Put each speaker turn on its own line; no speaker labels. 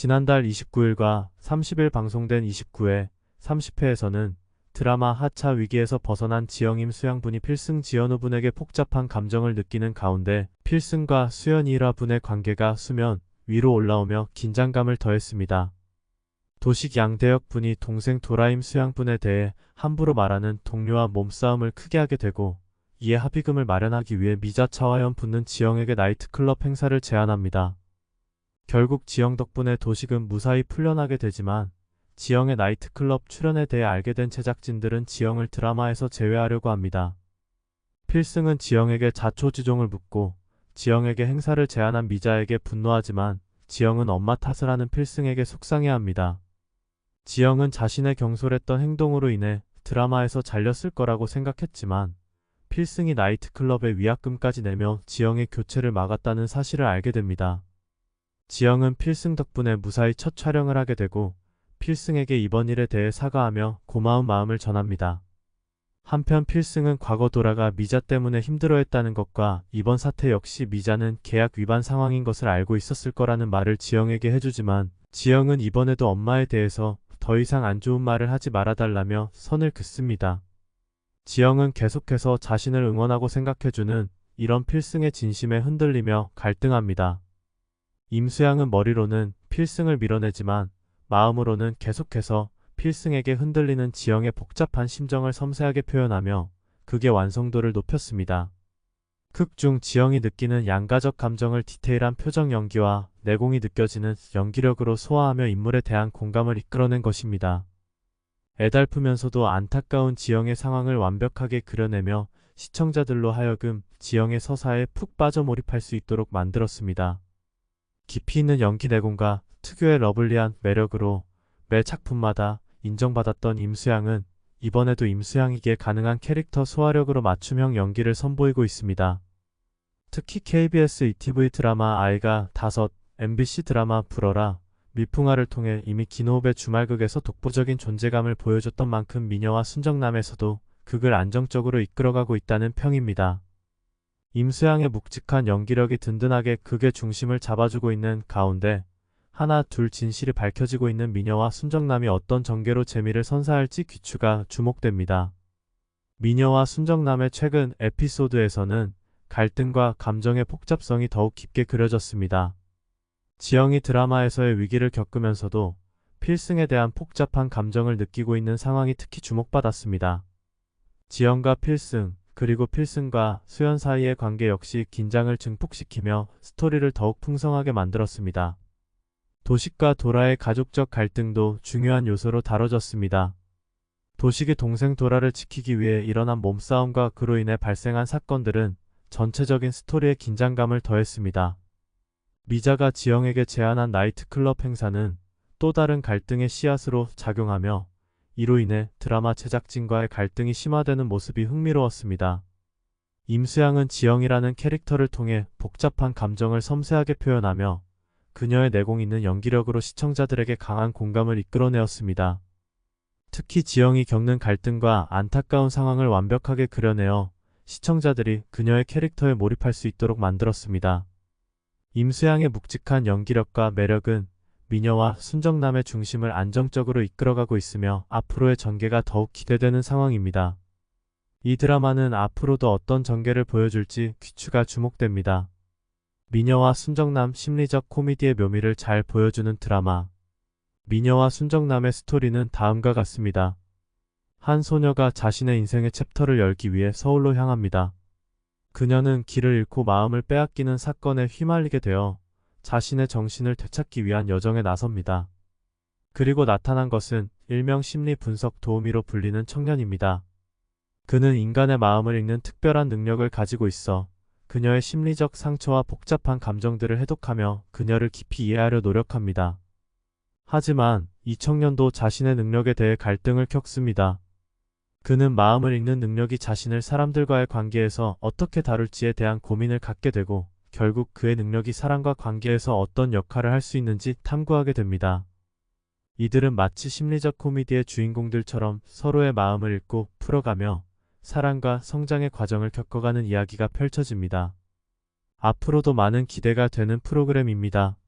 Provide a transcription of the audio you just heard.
지난달 29일과 30일 방송된 29회, 30회에서는 드라마 하차 위기에서 벗어난 지영임 수양분이 필승 지연우 분에게 복잡한 감정을 느끼는 가운데 필승과 수연이라 분의 관계가 수면 위로 올라오며 긴장감을 더했습니다. 도식 양대혁 분이 동생 도라임 수양 분에 대해 함부로 말하는 동료와 몸싸움을 크게 하게 되고 이에 합의금을 마련하기 위해 미자 차와연 붙는 지영에게 나이트클럽 행사를 제안합니다. 결국 지영 덕분에 도식은 무사히 풀려나게 되지만 지영의 나이트클럽 출연에 대해 알게 된 제작진들은 지영을 드라마에서 제외하려고 합니다. 필승은 지영에게 자초지종을 묻고 지영에게 행사를 제안한 미자에게 분노하지만 지영은 엄마 탓을 하는 필승에게 속상해합니다. 지영은 자신의 경솔했던 행동으로 인해 드라마에서 잘렸을 거라고 생각했지만 필승이 나이트클럽에 위약금까지 내며 지영의 교체를 막았다는 사실을 알게 됩니다. 지영은 필승 덕분에 무사히 첫 촬영을 하게 되고 필승에게 이번 일에 대해 사과하며 고마운 마음을 전합니다. 한편 필승은 과거 돌아가 미자 때문에 힘들어했다는 것과 이번 사태 역시 미자는 계약 위반 상황인 것을 알고 있었을 거라는 말을 지영에게 해주지만 지영은 이번에도 엄마에 대해서 더 이상 안 좋은 말을 하지 말아달라며 선을 긋습니다. 지영은 계속해서 자신을 응원하고 생각해주는 이런 필승의 진심에 흔들리며 갈등합니다. 임수양은 머리로는 필승을 밀어내지만 마음으로는 계속해서 필승에게 흔들리는 지영의 복잡한 심정을 섬세하게 표현하며 극의 완성도를 높였습니다. 극 중 지영이 느끼는 양가적 감정을 디테일한 표정 연기와 내공이 느껴지는 연기력으로 소화하며 인물에 대한 공감을 이끌어낸 것입니다. 애달프면서도 안타까운 지영의 상황을 완벽하게 그려내며 시청자들로 하여금 지영의 서사에 푹 빠져 몰입할 수 있도록 만들었습니다. 깊이 있는 연기 내공과 특유의 러블리한 매력으로 매 작품마다 인정받았던 임수양은 이번에도 임수양이기에 가능한 캐릭터 소화력으로 맞춤형 연기를 선보이고 있습니다. 특히 KBS ETV 드라마 아이가 다섯, MBC 드라마 불어라, 미풍아를 통해 이미 기노업의 주말극에서 독보적인 존재감을 보여줬던 만큼 미녀와 순정남에서도 극을 안정적으로 이끌어가고 있다는 평입니다. 임수양의 묵직한 연기력이 든든하게 극의 중심을 잡아주고 있는 가운데 하나 둘 진실이 밝혀지고 있는 미녀와 순정남이 어떤 전개로 재미를 선사할지 귀추가 주목됩니다. 미녀와 순정남의 최근 에피소드에서는 갈등과 감정의 복잡성이 더욱 깊게 그려졌습니다. 지영이 드라마에서의 위기를 겪으면서도 필승에 대한 복잡한 감정을 느끼고 있는 상황이 특히 주목받았습니다. 지영과 필승, 그리고 필승과 수연 사이의 관계 역시 긴장을 증폭시키며 스토리를 더욱 풍성하게 만들었습니다. 도식과 도라의 가족적 갈등도 중요한 요소로 다뤄졌습니다. 도식이 동생 도라를 지키기 위해 일어난 몸싸움과 그로 인해 발생한 사건들은 전체적인 스토리에 긴장감을 더했습니다. 미자가 지영에게 제안한 나이트클럽 행사는 또 다른 갈등의 씨앗으로 작용하며 이로 인해 드라마 제작진과의 갈등이 심화되는 모습이 흥미로웠습니다. 임수양은 지영이라는 캐릭터를 통해 복잡한 감정을 섬세하게 표현하며 그녀의 내공 있는 연기력으로 시청자들에게 강한 공감을 이끌어내었습니다. 특히 지영이 겪는 갈등과 안타까운 상황을 완벽하게 그려내어 시청자들이 그녀의 캐릭터에 몰입할 수 있도록 만들었습니다. 임수양의 묵직한 연기력과 매력은 미녀와 순정남의 중심을 안정적으로 이끌어가고 있으며 앞으로의 전개가 더욱 기대되는 상황입니다. 이 드라마는 앞으로도 어떤 전개를 보여줄지 귀추가 주목됩니다. 미녀와 순정남 심리적 코미디의 묘미를 잘 보여주는 드라마. 미녀와 순정남의 스토리는 다음과 같습니다. 한 소녀가 자신의 인생의 챕터를 열기 위해 서울로 향합니다. 그녀는 길을 잃고 마음을 빼앗기는 사건에 휘말리게 되어 자신의 정신을 되찾기 위한 여정에 나섭니다. 그리고 나타난 것은 일명 심리 분석 도우미로 불리는 청년입니다. 그는 인간의 마음을 읽는 특별한 능력을 가지고 있어 그녀의 심리적 상처와 복잡한 감정들을 해독하며 그녀를 깊이 이해하려 노력합니다. 하지만 이 청년도 자신의 능력에 대해 갈등을 겪습니다. 그는 마음을 읽는 능력이 자신을 사람들과의 관계에서 어떻게 다룰지에 대한 고민을 갖게 되고 결국 그의 능력이 사람과 관계에서 어떤 역할을 할 수 있는지 탐구하게 됩니다. 이들은 마치 심리적 코미디의 주인공들처럼 서로의 마음을 읽고 풀어가며 사랑과 성장의 과정을 겪어가는 이야기가 펼쳐집니다. 앞으로도 많은 기대가 되는 프로그램입니다.